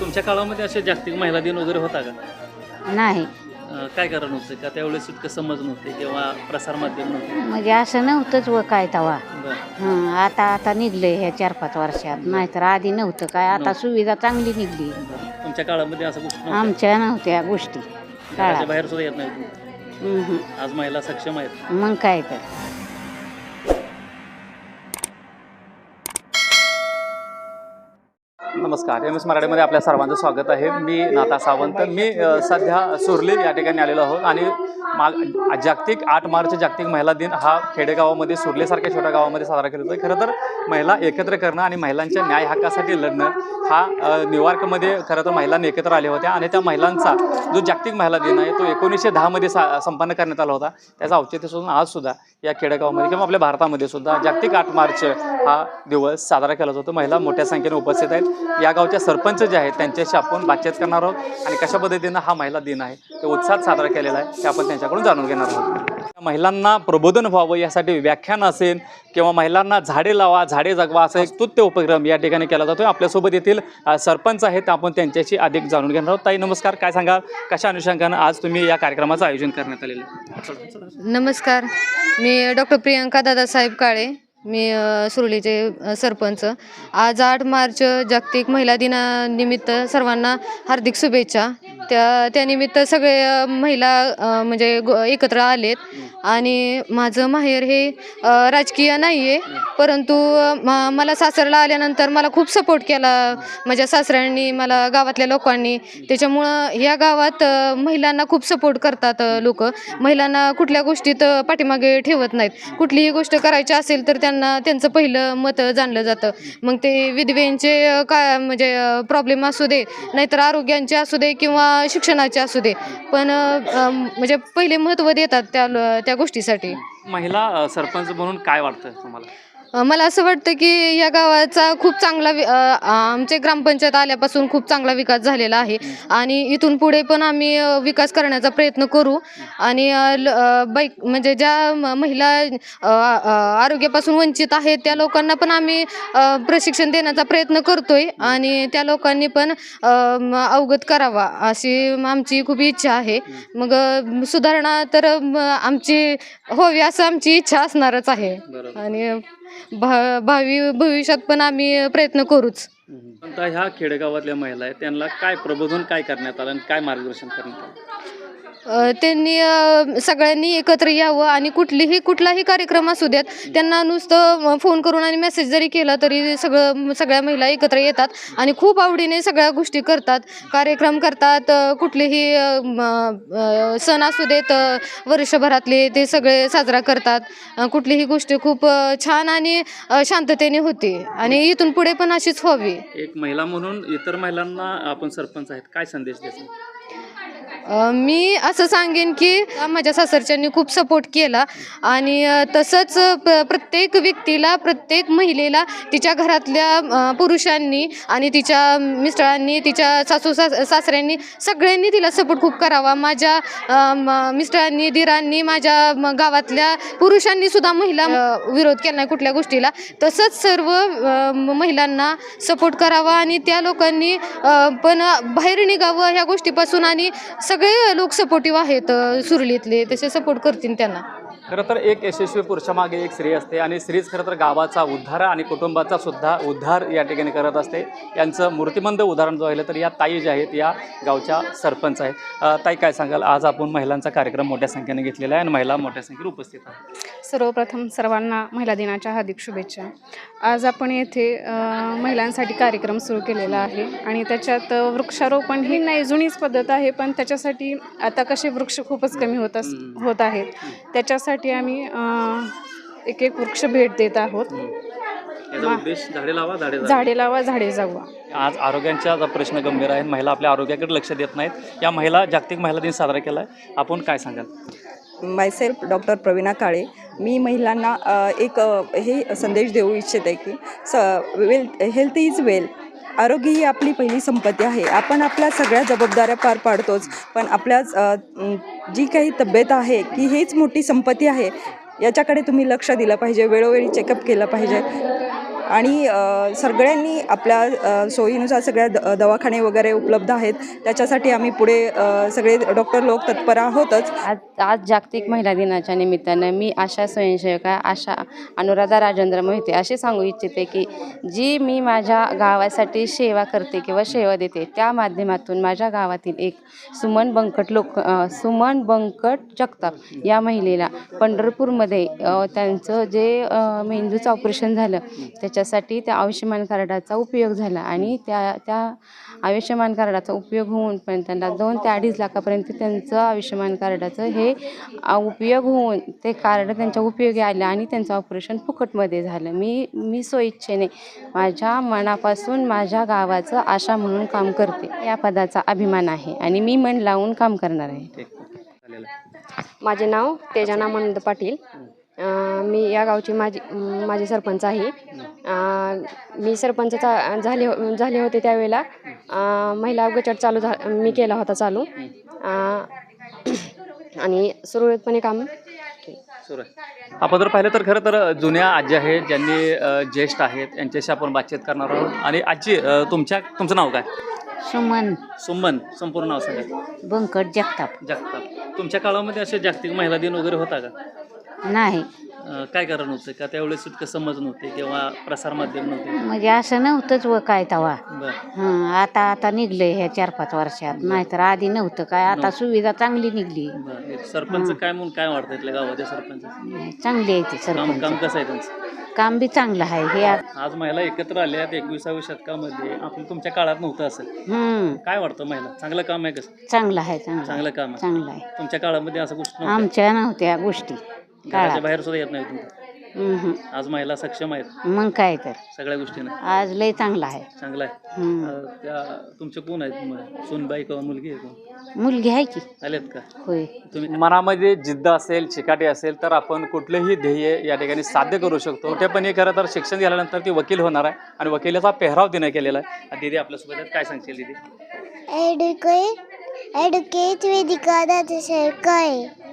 तुमच्या काळामध्ये असे जागतिक महिला दिन वगैरे होता का? नाही. अं, काय कारण होतं? का त्यावेळेस इतकं समज नव्हते किंवा प्रसार माध्यम नव्हते? म्हणजे असं नव्हतंच व काय तवा. बरं. हं, आता आता निघलंय ह्या चार पाच वर्षात नाहीतर आधी नव्हतं. काय आता नव्हतं. सुविधा चांगली निघली. बरं. तुमच्या काळामध्ये असं गोष्ट नव्हत्या? आमच्या नव्हत्या गोष्टी. घराच्या काळात. बाहेर सुद्धा येत नाही हं, हं. आज महिला सक्षम आहेत. मग काय तर. नमस्कार. एम एस मराठीमध्ये आपल्या सर्वांचं स्वागत आहे. मी नाता सावंत. मी सध्या सुरली या ठिकाणी आलेलो आहोत आणि मा जागतिक आठ मार्च जागतिक महिला दिन हा खेडेगावामध्ये सुरलीसारख्या छोट्या गावामध्ये साजरा केला जातो खरं तर महिला एकत्र करणं आणि महिलांच्या न्याय हक्कासाठी लढणं हा न्यूयॉर्कमध्ये खरं तर महिलांनी एकत्र आल्या होत्या आणि त्या महिलांचा जो जागतिक महिला दिन आहे तो एकोणीसशे दहामध्ये सा संपन्न करण्यात आला होता. त्याचा औचित्य सोडून आज सुद्धा या खेडेगावामध्ये किंवा आपल्या भारतामध्ये सुद्धा जागतिक आठ मार्च हा दिवस साजरा केला जातो. महिला मोठ्या संख्येने उपस्थित आहेत. या गावच्या सरपंच जे आहेत त्यांच्याशी आपण बातचीत करणार आहोत आणि कशा पद्धतीनं हा महिला दिन आहे ते उत्साहात साजरा केलेला आहे ते आपण त्यांच्याकडून जाणून घेणार आहोत. महिलांना प्रबोधन व्हावं यासाठी व्याख्यान असेल किंवा महिलांना झाडे लावा झाडे जगवा असा एक स्तुत्य उपक्रम या ठिकाणी केला जातो आपल्यासोबत येथील सरपंच आहेत. आपण त्यांच्याशी अधिक जाणून घेणार आहोत. ताई नमस्कार. काय सांगाल? कशा अनुषंगानं आज तुम्ही या कार्यक्रमाचं आयोजन करण्यात आलेलं नमस्कार. मी डॉक्टर प्रियंका दादासाहेब काळे. मी अ, सुरलीचे सरपंच. आज आठ मार्च जागतिक महिला दिनानिमित्त सर्वांना हार्दिक शुभेच्छा. त्या त्यानिमित्त सगळे महिला म्हणजे एकत्र आलेत. आणि माझं माहेर हे राजकीय नाही आहे परंतु मला सासरला आल्यानंतर मला खूप सपोर्ट केला. माझ्या सासऱ्यांनी मला गावातल्या लोकांनी. त्याच्यामुळं ह्या गावात महिलांना खूप सपोर्ट करतात लोक. महिलांना कुठल्या गोष्टीत पाठीमागे ठेवत नाहीत. कुठलीही गोष्ट करायची असेल तर त्यांना त्यांचं पहिलं मत जाणलं जातं. मग ते विधवेंचे काय म्हणजे प्रॉब्लेम असू दे नाहीतर आरोग्यांचे असू दे किंवा शिक्षणाचे असू दे. पण म्हणजे पहिले महत्त्व देतात त्या त्या गोष्टीसाठी. महिला सरपंच म्हणून काय वाटतं तुम्हाला? मला असं वाटतं की या गावाचा खूप चांगला वि- आमचे ग्रामपंचायत आल्यापासून खूप चांगला विकास झालेला आहे. आणि इथून पुढे पण आम्ही विकास करण्याचा प्रयत्न करू. आणि बाईक म्हणजे ज्या म- महिला आरोग्यापासून वंचित आहेत त्या लोकांना पण आम्ही प्रशिक्षण देण्याचा प्रयत्न करतोय. आणि त्या लोकांनी पण अवगत करावा अशी आमची खूप इच्छा आहे. मग सुधारणा तर आमची व्हावी असं आमची इच्छा असणारच आहे. आणि भा भावी भविष्यात पण आम्ही प्रयत्न करूच. आता ह्या खेडेगावातल्या महिला आहेत? त्यांना काय प्रबोधन काय करण्यात आलं आणि काय मार्गदर्शन करण्यात आलं? अ, त्यांनी अ, सगळ्यांनी एकत्र यावं आणि कुठलीही कुठलाही कार्यक्रम असू द्यात त्यांना नुसतं अ, फोन करून आणि मेसेज जरी केला तरी सगळं सगळ्या महिला एकत्र येतात आणि खूप आवडीने सगळ्या गोष्टी करतात. कार्यक्रम करतात अ, कुठलेही अ, म, अ, सण असू देत अ, वर्षभरातले ते सगळे साजरा करतात. अ, कुठलीही गोष्ट खूप अ, छान आणि अ, शांततेने होते आणि इथून पुढे पण अशीच व्हावी. एक महिला म्हणून इतर महिलांना आपण सरपंच आहेत काय संदेश द्यायचा अ, मी असं सांगेन की माझ्या सासरच्यांनी खूप सपोर्ट केला. आणि अ, तसंच प- प्रत्येक व्यक्तीला प्रत्येक महिलेला तिच्या घरातल्या अ, पुरुषांनी आणि तिच्या मिस्टरांनी तिच्या सासू सास सासऱ्यांनी सगळ्यांनी तिला सपोर्ट खूप करावा. माझ्या अ, म- मिस्टरांनी दिरांनी माझ्या म- गावातल्या पुरुषांनी सुद्धा महिला अ, विरोध केला नाही कुठल्या गोष्टीला. तसंच सर्व अ, म- महिलांना सपोर्ट करावा आणि त्या लोकांनी अ, पण बाहेर निघावं ह्या गोष्टीपासून आणि सगळे लोक सपोर्टिव्ह आहेत सुरलीतले तसे सपोर्ट करतील त्यांना. खरं तर एक यशस्वी पुरुषामागे एक स्त्री असते आणि स्त्रीच खरं तर गावाचा उद्धार आणि कुटुंबाचा सुद्धा उद्धार या ठिकाणी करत असते. यांचं मूर्तिमंद उदाहरण जो आहे तर या ताई ज्या आहेत या गावच्या सरपंच आहेत. ताई काय सांगाल? आज आपण महिलांचा कार्यक्रम मोठ्या संख्येने घेतलेला आहे आणि महिला मोठ्या संख्येने उपस्थित आहेत. सर्वप्रथम सर्वांना महिला दिनाच्या हार्दिक शुभेच्छा. आज आपण येथे महिलांसाठी कार्यक्रम सुरू केलेला आहे आणि त्याच्यात वृक्षारोपण ही नाही जुनीच पद्धत आहे पण त्याच्यासाठी आता कसे वृक्ष खूपच कमी होत अस होत आहेत. त्याच्यासाठी आम्ही एक एक वृक्ष भेट देत आहोत. झाडे लावा झाडे जगवा. झाडे लावा झाडे जगवा आज आरोग्यांचा प्रश्न गंभीर आहे महिला आपल्या आरोग्याकडे लक्ष देत नाहीत. या महिला जागतिक महिला दिन साजरा केला आहे आपण काय सांगाल? मायसेल्फ डॉक्टर प्रवीणा काळे मी महिलांना एक हे संदेश देऊ इच्छिते की स वेल हेल्थ इज वेल आरोग्य ही आपली पहिली संपत्ती आहे. आपण आपल्या सगळ्या जबाबदाऱ्या पार पाडतोच पण आपल्या जी काही तब्येत आहे की हीच मोठी संपत्ती आहे याच्याकडे तुम्ही लक्ष दिलं पाहिजे वेळोवेळी चेकअप केलं पाहिजे. आणि सगळ्यांनी आपल्या सोयीनुसार सगळ्या द दवाखाने वगैरे उपलब्ध आहेत. त्याच्यासाठी आम्ही पुढे सगळे डॉक्टर लोक तत्पर आहोतच. आज आज जागतिक महिला दिनाच्या निमित्तानं मी आशा स्वयंसेविका आशा अनुराधा राजेंद्र मोहिते असे सांगू इच्छिते की जी मी माझ्या गावासाठी सेवा करते किंवा सेवा देते त्या माध्यमातून माझ्या गावातील एक सुमन बंकट लोक सुमन बंकट जगताप या महिलेला पंढरपूरमध्ये त्यांचं जे मेंदूचं ऑपरेशन झालं त्याच्यासाठी त्या आयुष्यमान कार्डाचा उपयोग झाला आणि त्या त्या आयुष्यमान कार्डाचा उपयोग होऊन पण त्यांना दोन ते अडीच लाखापर्यंत त्यांचं आयुष्यमान कार्डाचं हे उपयोग होऊन ते कार्ड त्यांच्या उपयोगी आलं आणि त्यांचं ऑपरेशन फुकटमध्ये झालं. मी मी स्वइच्छेने माझ्या मनापासून माझ्या गावाचं आशा म्हणून काम करते. या पदाचा अभिमान आहे आणि मी मन लावून काम करणार आहे. माझे नाव तेजाना मनंद पाटील. मी या गावची माझी माझी सरपंच आहे. मी सरपंच चा- झाले झाले होते त्यावेळेला. महिला गट चालू झा मी केला होता चालू. आणि सुरळीतपणे काम सुरू आहे आपण जर पाहिलं तर खरं तर जुन्या आजी आहेत ज्यांनी अ, ज्येष्ठ आहेत यांच्याशी आपण बातचीत करणार आहोत. आणि आजी अ, तुमच्या तुमचं नाव काय? सुमन. सुमन संपूर्ण नाव सांगा. बंकट जगताप. जगताप. तुमच्या काळामध्ये असे जागतिक महिला दिन वगैरे होता का? नाही. अं, काय कारण होतं? का त्यावेळेस इतकं समज नव्हते किंवा प्रसारमाध्यम नव्हते? म्हणजे असं नव्हतंच व काय तवा. बरं. हं, आता आता निघलंय ह्या चार पाच वर्षात. नाहीतर आधी नव्हतं. काय आता सुविधा चांगली निघली. बरं. एक सरपंच काय म्हणून काय वाटतं इथल्या गावाच्या सरपंच? चांगली आहे ती काम काम सरपंच कसं आहे त्यांचं काम बी चांगलं आहे. हे आ- आज महिला एकत्र आल्या आहेत एकविसाव्या शतकामध्ये. आपलं तुमच्या काळात नव्हतं असं. हं, काय वाटतं महिला? चांगलं काम आहे कसं? चांगलं आहे चांगलं चांगलं काम आहे. चांगलं आहे. तुमच्या काळामध्ये असं गोष्ट आमच्या नव्हत्या गोष्टी. घराच्या बाहेर सुद्धा येत नाही तुम्ही हं, हं. आज महिला सक्षम आहेत. मग काय तर. सगळ्या गोष्टीनं. आज लय चांगलं आहे. चांगलं आहे. हं. अं, त्या तुमचे कोण आहेत सूनबाई किंवा मुलगी आहे कोण? मुलगी आहे की? आलेत का? होय. तुम्ही मनामध्ये जिद्द असेल चिकाटी असेल तर आपण कुठलंही ध्येय या ठिकाणी साध्य करू शकतो. मोठेपणी खरं तर शिक्षण झाल्यानंतर ती वकील होणार आहे आणि वकिलाचा पेहराव तिने केलेला आहे. आणि दीदी आपल्यासोबत आहेत. काय सांगशील दीदी? वेदिका दादासाहेब काळे.